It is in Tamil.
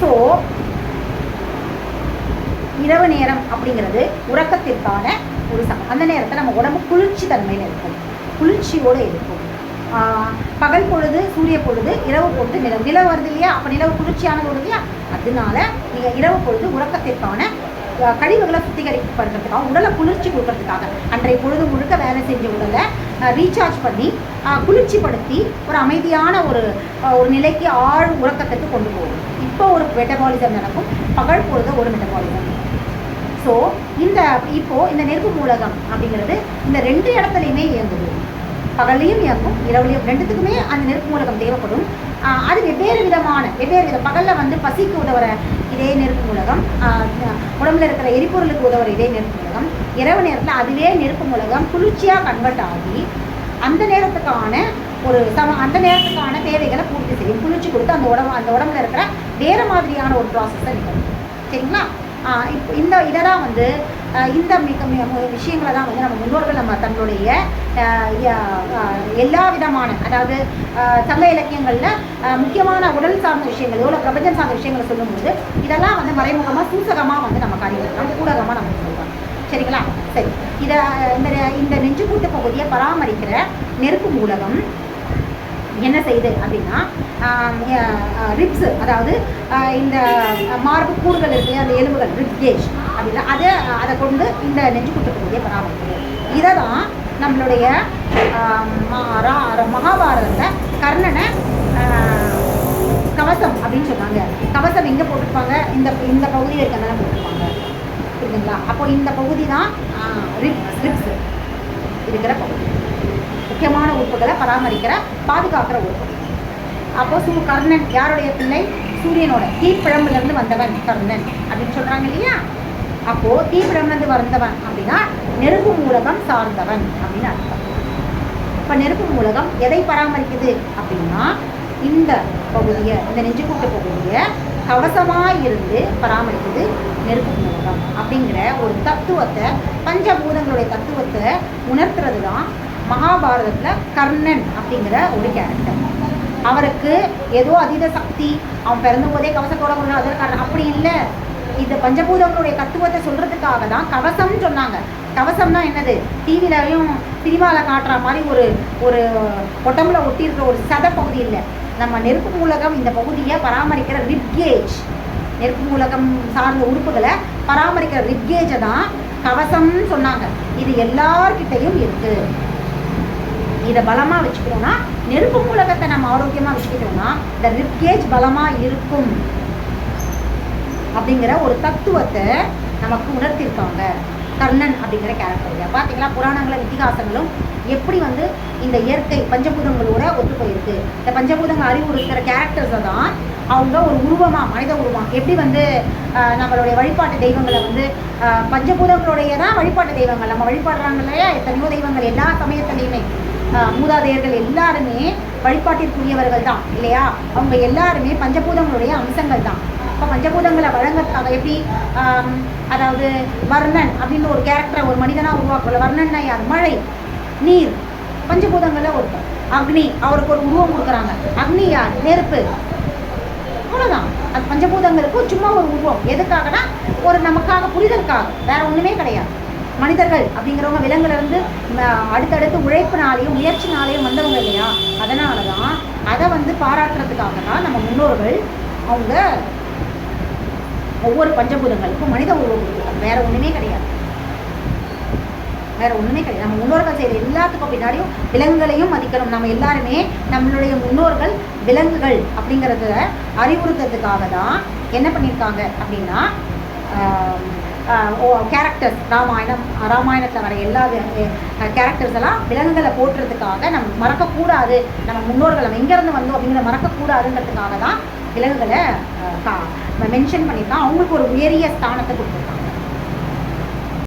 ஸோ இரவு நேரம் அப்படிங்கிறது உறக்கத்திற்கான ஒரு சமம் அந்த நேரத்தில் நம்ம உடம்பு குளிர்ச்சி தன்மையில் இருக்கும். குளிர்ச்சியோடு இருக்கும். பகல் பொழுது சூரிய பொழுது இரவு பொழுது நிலவு நிலவு வருது இல்லையா? அப்போ நிலவு குளிர்ச்சியானது வருது இல்லையா? அதனால நீங்கள் இரவு பொழுது உறக்கத்திற்கான கழிவுகளை சுத்திகரிப்படுறதுக்காக உடலை குளிர்ச்சி கொடுக்கறதுக்காக அன்றைய பொழுது முழுக்க வேலை செஞ்ச உடலை ரீசார்ஜ் பண்ணி குளிர்ச்சிப்படுத்தி ஒரு அமைதியான ஒரு ஒரு நிலைக்கு ஆழ் உறக்கத்துக்கு கொண்டு போகும் இப்போ ஒரு மெட்டபாலிசம் நடக்கும். பகல் பொழுது ஒரு மெட்டபாலிசம் ஸோ இந்த இப்போ இந்த நெருப்பு மூலகம் அப்படிங்கிறது இந்த ரெண்டு இடத்துலையுமே இயங்குது. பகல்லையும் இயங்கும் இரவுலையும். ரெண்டுத்துக்குமே அந்த நெருப்பு மூலகம் தேவைப்படும். அது வெவ்வேறு விதமான வெவ்வேறு வித பகலில் வந்து பசிக்கு உதவுற இதே நெருப்பு மூலகம் உடம்புல இருக்கிற எரிபொருளுக்கு உதவுற இதே நெருப்பு மூலகம் இரவு நேரத்தில் அதுவே நெருப்பு மூலகம் குளிர்ச்சியாக கன்வெர்ட் ஆகி அந்த நேரத்துக்கான ஒரு சம அந்த நேரத்துக்கான தேவைகளை பூர்த்தி செய்யும். குளிர்ச்சி கொடுத்து அந்த உடம்பு அந்த உடம்புல இருக்கிற வேறு மாதிரியான ஒரு ப்ராசஸை நிகழும் சரிங்களா? இப்போ இந்த இதை தான் வந்து இந்த மிக மிக விஷயங்களை தான் வந்து நம்ம முன்னோர்கள் நம்ம தங்களுடைய எல்லா விதமான அதாவது சங்க இலக்கியங்களில் முக்கியமான உடல் சார்ந்த விஷயங்கள் எவ்வளோ பிரபஞ்சம் சார்ந்த விஷயங்களை சொல்லும்போது இதெல்லாம் வந்து மறைமுகமாக சூசகமாக வந்து நம்ம அறிவிக்கலாம் ஊடகமாக நம்ம சொல்லுவோம் சரிங்களா? சரி. இதை இந்த இந்த நெஞ்சுக்கூட்டு பகுதியை பராமரிக்கிற நெருப்பு மூலகம் என்ன செய்யுது அப்படின்னா ரிப்ஸ் அதாவது இந்த மார்பு கூறுகள் இருக்கு அந்த எலும்புகள் ரிப் கேஜ் அப்படின்னா அதை அதை கொண்டு இந்த நெஞ்சு பகுதியை பராமரிக்குது இதை தான் நம்மளுடைய ம- ரா- மகாபாரதத்தில் கர்ணனை கவசம் அப்படின்னு சொன்னாங்க. கவசம் எங்கே போட்டிருப்பாங்க? இந்த இந்த பகுதியில் இருக்கிறதால போட்டிருப்பாங்க. புரியுதுங்களா? அப்போ இந்த பகுதி தான் ரிப்ஸ் ரிப்ஸ் இருக்கிற உறுப்புகளை பராமரிக்கிற பாதுகாக்கிற உறுப்பு அப்போ சு கர்ணன் யாருடைய பிள்ளை? சூரியனோட தீப்பிழம்புலேருந்து வந்தவன் கர்ணன் அப்படின்னு சொல்கிறாங்க இல்லையா? அப்போ தீப்பிழம்புலேருந்து வந்தவன் அப்படின்னா நெருப்பு மூலகம் சார்ந்தவன் அப்படின்னு அர்த்தம். இப்போ நெருப்பு மூலகம் எதை பராமரிக்குது அப்படின்னா இந்த பகுதியை இந்த நெஞ்சுக்கூட்டு பகுதியை கவசமாக இருந்து பராமரிக்குது நெருப்பு மூலகம் அப்படிங்கிற ஒரு தத்துவத்தை பஞ்சபூதங்களுடைய தத்துவத்தை உணர்த்துறது தான் மகாபாரதத்தில் கர்ணன் அப்படிங்கிற ஒரு கேரக்டர் அவருக்கு ஏதோ அதீத சக்தி அவன் பிறந்த போதே கவசத்தோட கொண்டு அதற்கான அப்படி இல்லை. இந்த பஞ்சபூதங்களுடைய தத்துவத்தை சொல்கிறதுக்காக தான் கவசம்னு சொன்னாங்க. கவசம்னா என்னது? டிவிலையும் சினிமாவில் காட்டுற மாதிரி ஒரு ஒரு உடம்புல ஒட்டியிருக்கிற ஒரு சத பகுதி இல்லை. நம்ம நெருப்பு மூலகம் இந்த பகுதியை பராமரிக்கிற ரிப்கேஜ் நெருப்பு மூலகம் சார்ந்த உறுப்புகளை பராமரிக்கிற ரிப்கேஜை தான் கவசம்னு சொன்னாங்க. இது எல்லார்கிட்டையும் இருக்குது இதை பலமாக வச்சுக்கிட்டோம்னா நெருப்பு மூலகத்தை நம்ம ஆரோக்கியமாக வச்சுக்கிட்டோம்னா இந்த ரிப்கேஜ் பலமாக இருக்கும் அப்படிங்கிற ஒரு தத்துவத்தை நமக்கு உணர்த்தியிருக்காங்க கர்ணன் அப்படிங்கிற கேரக்டர் பார்த்தீங்களா புராணங்களும் இத்திகாசங்களும் எப்படி வந்து இந்த இயற்கை பஞ்சபூதங்களோட ஒத்து போயிருக்கு இந்த பஞ்சபூதங்கள் அறிவுறுத்துகிற கேரக்டர்ஸை தான் அவங்க ஒரு உருவமாக மனித உருவம் எப்படி வந்து நம்மளுடைய வழிபாட்டு தெய்வங்களை வந்து பஞ்சபூதங்களுடைய தான் வழிபாட்டு தெய்வங்கள். நம்ம வழிபாடுறாங்க இல்லையா? எத்தனையோ தெய்வங்கள் எல்லா சமயத்துலேயுமே. மூதாதையர்கள் எல்லாருமே வழிபாட்டிற்குரியவர்கள் தான் இல்லையா? அவங்க எல்லாருமே பஞ்சபூதங்களுடைய அம்சங்கள் தான். இப்போ பஞ்சபூதங்களை வழங்கறதுக்காக எப்படி அதாவது வர்ணன் அப்படின்னு ஒரு கேரக்டரை ஒரு மனிதனாக உருவாக்கல வர்ணன்னா யார்? மழை நீர் பஞ்சபூதங்களில் ஒருத்தர். அக்னி அவருக்கு ஒரு உருவம் கொடுக்குறாங்க. அக்னி யார்? நெருப்பு. அது பஞ்சபூதங்களுக்கும் சும்மா ஒரு உருவம். எதுக்காகனா ஒரு நமக்காக புரிதலுக்காக. வேற ஒன்றுமே கிடையாது. மனிதர்கள் அப்படிங்கிறவங்க விலங்குலேருந்து அடுத்தடுத்து உழைப்பினாலையும் முயற்சினாலையும் வந்தவங்க இல்லையா? அதனால தான் அதை வந்து பாராட்டுறதுக்காக தான் நம்ம முன்னோர்கள் அவங்க ஒவ்வொரு பஞ்சபூதங்களுக்கும் மனித உருவம் வேற ஒன்றுமே கிடையாது. வேற ஒன்றுமே கிடையாது. நம்ம முன்னோர்கள் செய்கிற எல்லாத்துக்கும் பின்னாடியும் விலங்குகளையும் மதிக்கணும். நம்ம எல்லாருமே நம்மளுடைய முன்னோர்கள் விலங்குகள் அப்படிங்கிறத அறிவுறுத்துறதுக்காக தான் என்ன பண்ணியிருக்காங்க அப்படின்னா கேரக்டர்ஸ் ராமாயணம் ராமாயணத்தில் வர எல்லா கேரக்டர்ஸ் எல்லாம் விலங்குகளை போட்டுறதுக்காக நம்ம மறக்கக்கூடாது. நம்ம முன்னோர்கள் நம்ம எங்கேருந்து வந்தோம் அப்படிங்கிற மறக்கக்கூடாதுங்கிறதுக்காக தான் விலங்குகளை மென்ஷன் பண்ணியிருக்கான் அவங்களுக்கு ஒரு உயரிய ஸ்தானத்தை கொடுத்துருக்கான்